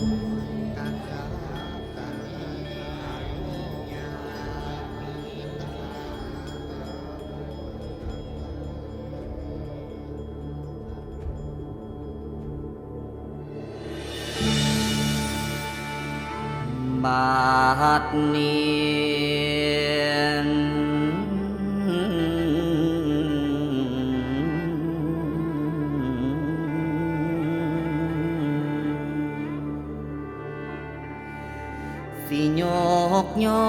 บาดนี้ สิโยกย่อ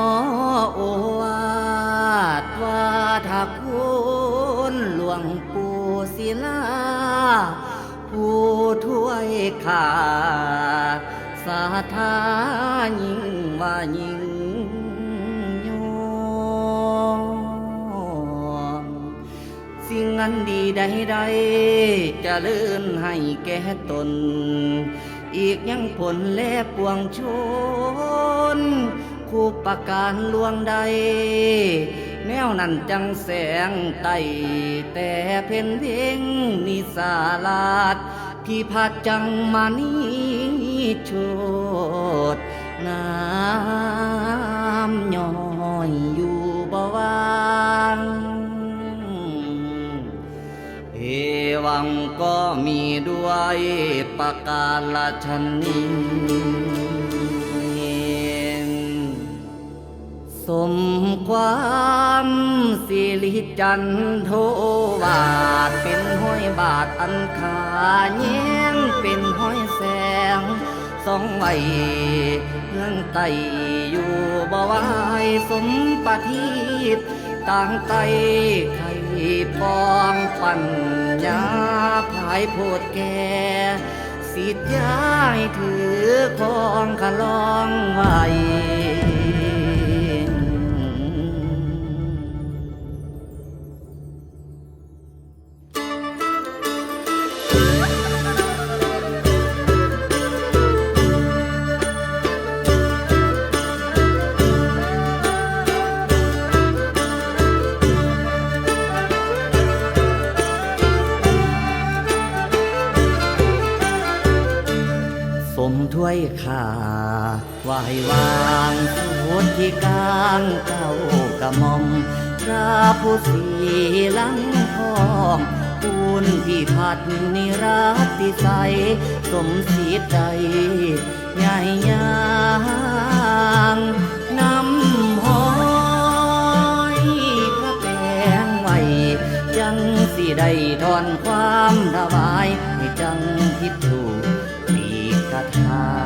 โอวาดว่าถ้าคุณหลวงปู่ศิลา ผู้ถ้วยขาสาธายิ่งว่ายิ่งยงสิ่งอันดีใดๆจะเลื่อนให้แก่ตน อีกยังผลแลปวงชน คู่ประการลวงใด แนวนั้นจังแสงไต่แต่เพ่นเพ่งนิสาลาดพี่พัดจังมานี่โชดนา วังก็มีด้วยประการชนีสมความสิริจันโทวาดเป็นห้อยบาทอันขาแย้งเป็นห้อยแสงสองไว้เงื่อนไตอยู่บ่ไวายสมปฏิทต่างไตไข่ปองปัญ ญาภายโพดแก่สิทธิ์ย้ายถือของขลองไว้ มถ้วยขาไหววางสุดที่กลางเก้ากระมอมพระผู้สีลังทองคุณพี่พัดนิรัติใสสมสีใจใหญ่ยางนำหอยพระแปลงไว้จังสิได้ทอนความถวายให้จังทิดถูก atrás.